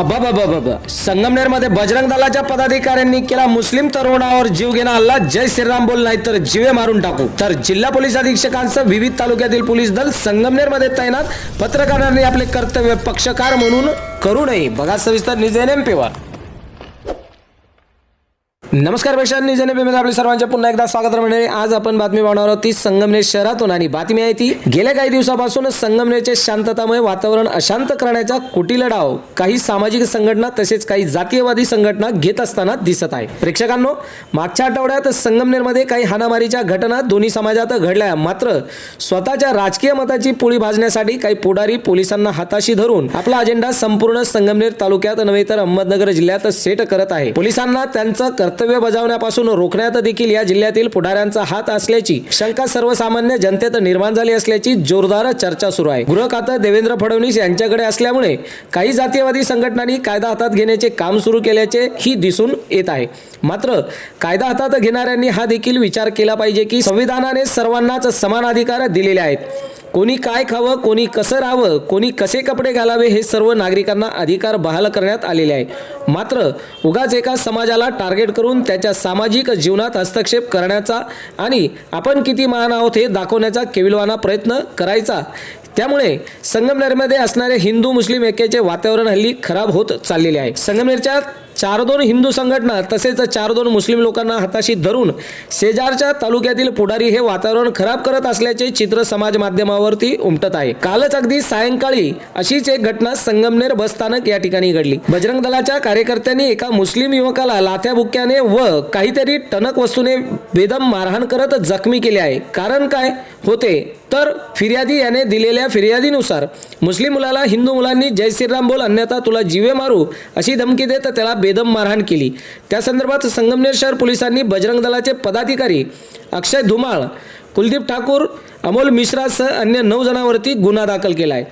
अबाबाबाबा संगमनेरमध्ये बजरंग दलाच्या पदाधिकाऱ्यांनी केला मुस्लिम तरुणावर जीव घेणा हल्ला. जय श्रीराम बोल नाही तर जीवे मारून टाकू. तर जिल्हा पोलीस अधीक्षकांसह विविध तालुक्यातील पोलीस दल संगमनेरमध्ये तैनात. पत्रकारांनी आपले कर्तव्य पक्षकार म्हणून करू नये. बघा सविस्तर निजेनेम पेवा नमस्कार पेशा निजेने पेमेंट आपले सर्वांचे पुन्हा एकदा स्वागत म्हणजे आज आपण बातमी पाहणार आहोत ती संगमनेर शहरातून आणि बातमी आहे ती गेल्या काही दिवसापासून संगमनेरचे शांततामय वातावरण अशांत करण्याचा कुटील डाव काही सामाजिक संघटना तसेच काही जातीयवादी संघटना घेत असताना दिसत आहे. प्रेक्षकांनो मागच्या आठवड्यात संगमनेरमध्ये काही हाणामारीच्या घटना दोन्ही समाजात घडल्या. मात्र स्वतःच्या राजकीय मताची पोळी भाजण्यासाठी काही पुढारी पोलिसांना हाताशी धरून आपला अजेंडा संपूर्ण संगमनेर तालुक्यात नव्हे तर अहमदनगर जिल्ह्यात सेट करत आहे. पोलिसांना त्यांचं कर्तव्य कर्तव्य बजावण्यापासून रोखण्यात देखील या जिल्ह्यातील पुढाऱ्यांचा हात असल्याची शंका सर्वसामान्य जनतेत निर्माण झाली असल्याची जोरदार चर्चा सुरू आहे. गृह खातं देवेंद्र फडणवीस यांच्याकडे असल्यामुळे काही जातीयवादी संघटनांनी कायदा हातात घेण्याचे काम सुरू केल्याचे ही दिसून येत आहे. मात्र कायदा हातात घेणाऱ्यांनी हा देखील विचार केला पाहिजे की संविधानाने सर्वांनाच समान अधिकार दिलेले आहेत. कोणी काय खावं कोणी कसं राहावं कोणी कसे कपडे घालावे हे सर्व नागरिकांना अधिकार बहाल करण्यात आलेले आहे. मात्र उगाच एका समाजाला टार्गेट करून त्याच्या सामाजिक जीवनात हस्तक्षेप करण्याचा आणि आपण किती महान आहोत हे दाखवण्याचा केविलवाना प्रयत्न करायचा. त्यामुळे संगमनेरमध्ये असणारे हिंदू मुस्लिम ऐक्याचे वातावरण हल्ली खराब होत चाललेले आहे. संगमनेरच्या चार दोन हिंदू संघटना तसेच चार दोन मुस्लिम लोकांना हाताशी धरून शेजारच्या तालुक्यातील पुढारी हे वातावरण खराब करत असल्याचे चित्र समाज माध्यमावरती उमटत आहे. कालच अगदी सायंकाळी अशीच एक घटना संगमनेर बसस्थानक या ठिकाणी घडली. बजरंग दलाच्या कार्यकर्त्यांनी एका मुस्लिम युवकाला लाथ्याबुक्याने व काहीतरी टणक वस्तूने बेदम मारहाण करत जखमी केले आहे. कारण काय? होते. तर फिर्यादी याने दिलेल्या फिर्यादीनुसार मुस्लिम मुलाला हिंदू मुलांनी जय श्रीराम बोल अन्यथा तुला जीवे मारू अशी धमकी देत त्याला बेदम मारहाण केली. त्या संदर्भात संगमनेर शहर पोलिसांनी बजरंग दलाचे पदाधिकारी अक्षय धुमाळ कुलदीप ठाकूर अमोल मिश्रासह अन्य नऊ जणांवरती गुन्हा दाखल केला आहे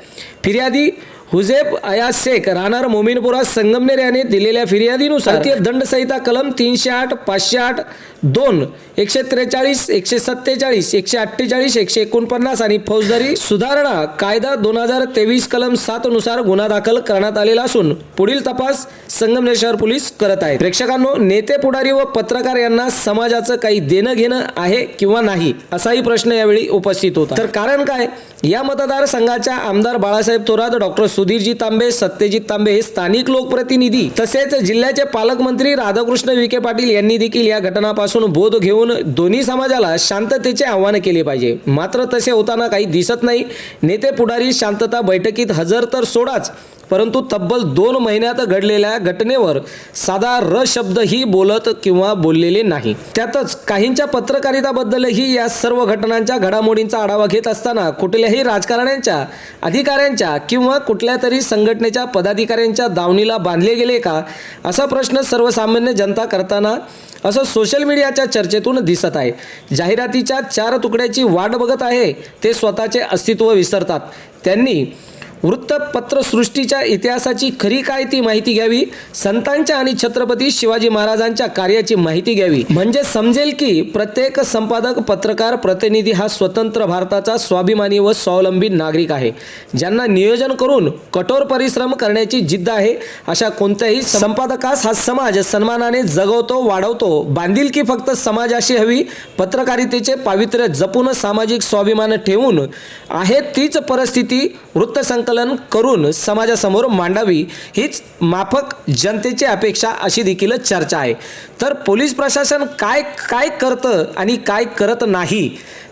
फिर्यादी हुजेब अयाज शेख राहणार मोमिनपुरा संगमनेर याने दिलेल्या फिर्यादीनुसार भारतीय दंडसंहिता कलम तीनशे आठ पाचशे आठ दोन एकशे त्रेचाळीस एकशे सत्तेचाळीस एकशे अठ्ठेचाळीस एकशे एकोणपन्नास आणि फौजदारी सुधारणा कायदा दोन हजार तेवीस कलम सात नुसार गुन्हा दाखल करण्यात आलेला असून पुढील तपास संगमनेर शहर पोलीस करत आहेत. प्रेक्षकांनो नेते पुढारी व पत्रकार यांना समाजाचं काही देणं घेणं आहे किंवा नाही असाही प्रश्न यावेळी उपस्थित होता. तर कारण काय? या मतदारसंघाच्या आमदार बाळासाहेब थोरात डॉक्टर सुधीरजी तांबे सत्यजित तांबे हे स्थानिक लोकप्रतिनिधी. तसेच जिल्ह्याचे पालकमंत्री राधाकृष्ण विखे पाटील यांनी देखील या घटनापासून बोध घेऊन दोन्ही समाजाला शांततेचे आवाहन केले पाहिजे. मात्र तसे होताना काही दिसत नाही. नेते पुढारी शांतता बैठकीत हजर तर सोडाच. परंतु तब्बल दोन महिन्यात घडलेल्या घटनेवर साधा र शब्दही बोलत किंवा बोललेले नाही. त्यातच काहींच्या पत्रकारिताबद्दलही या सर्व घटनांच्या घडामोडींचा आढावा घेत असताना कुठल्याही राजकारण्यांच्या अधिकाऱ्यांच्या किंवा कुठल्या तरी संघटनेच्या पदाधिकाऱ्यांच्या दावणीला बांधले गेले का? असा प्रश्न सर्वसामान्य जनता करताना असं सोशल मीडियाच्या चर्चेतून दिसत आहे. जाहिरातीच्या चार तुकड्याची वाट बघत आहे ते स्वतःचे अस्तित्व विसरतात. त्यांनी वृत्तपत्रसृष्टीच्या इतिहासाची खरी काय ती माहिती घ्यावी? संतांच्या आणि छत्रपती शिवाजी महाराजांच्या कार्याची माहिती घ्यावी. म्हणजे समजेल की प्रत्येक संपादक पत्रकार प्रतिनिधी हा स्वतंत्र भारताचा स्वाभिमानी व स्वावलंबी नागरिक आहे. ज्यांना नियोजन करून कठोर परिश्रम करण्याची जिद्द आहे अशा कोणत्याही संपादकास हा समाज सन्मानाने जगवतो वाढवतो. बांधील की फक्त समाजाशी हवी? पत्रकारितेचे पावित्र्य जपून सामाजिक स्वाभिमान ठेवून आहे तीच परिस्थिती संकलन करून समाजासमोर मांडावी हीच माफक जनतेची अपेक्षा अशी देखील चर्चा आहे. तर पोलीस प्रशासन काय काय करतं आणि काय करत नाही?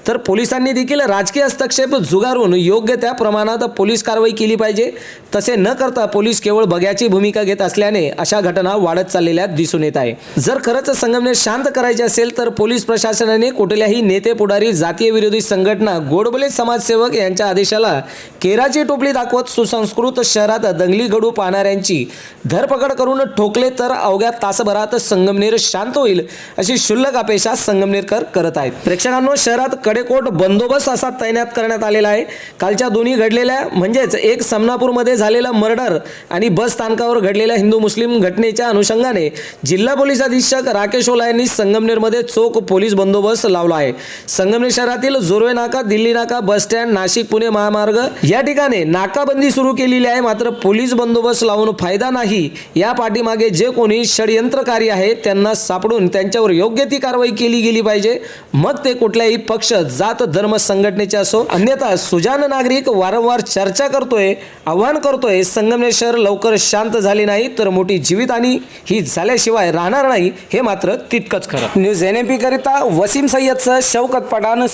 तर पोलिसांनी देखील राजकीय हस्तक्षेप जुगारून योग्य त्या प्रमाणात पोलीस कारवाई केली पाहिजे. तसे न करता पोलीस केवळ बघ्याची भूमिका घेत असल्याने अशा घटना वाढत चाललेल्या दिसून येत आहे. जर खरंच संगमनेर शांत करायचे असेल तर पोलीस प्रशासनाने कुठल्याही नेते पुढारी जातीय विरोधी संघटना गोडबोले समाजसेवक यांच्या आदेशाला केराची टोपली दाखवत सुसंस्कृत शहरात दंगली घडू पाहणाऱ्यांची धरपकड करून ठोकले तर अवघ्या तासभरात संगमनेर शांत होईल अशी क्षुल्लक अपेक्षा संगमनेरकर करत आहेत. प्रेक्षकांनो शहरात कडेकोट बंदोबस्त असा तैनात करण्यात आलेला आहे. कालच्या दोन्ही घडलेल्या म्हणजेच एक समनापूरमध्ये झालेला मर्डर आणि बस स्थानकावर घडलेल्या हिंदू मुस्लिम घटनेच्या अनुषंगाने जिल्हा पोलीस अधीक्षक राकेश ओला यांनी संगमनेरमध्ये चोख पोलीस बंदोबस्त लावला आहे. संगमनेर शहरातील जोरवे नाका दिल्ली नाका बस स्टँड नाशिक पुणे महामार्ग या ठिकाणी नाकाबंदी सुरू केलेली आहे. मात्र पोलीस बंदोबस्त लावून फायदा नाही. या पाठीमागे जे कोणी षडयंत्रकारी आहे त्यांना सापडून त्यांच्यावर योग्य ती कारवाई केली गेली पाहिजे. मग ते कुठल्याही पक्ष जात धर्म संघटनेचे असो अन्यथा सुजान नागरिक वारंवार चर्चा करतोय आव्हान करतोय संगमनेर लवकर शांत झाले नाही तर मोठी जीवितहानी ही झाल्याशिवाय राहणार नाही हे मात्र तितकंच खरं. न्यूज एन एम पी करिता वसीम सय्यदचं शौकत पठाण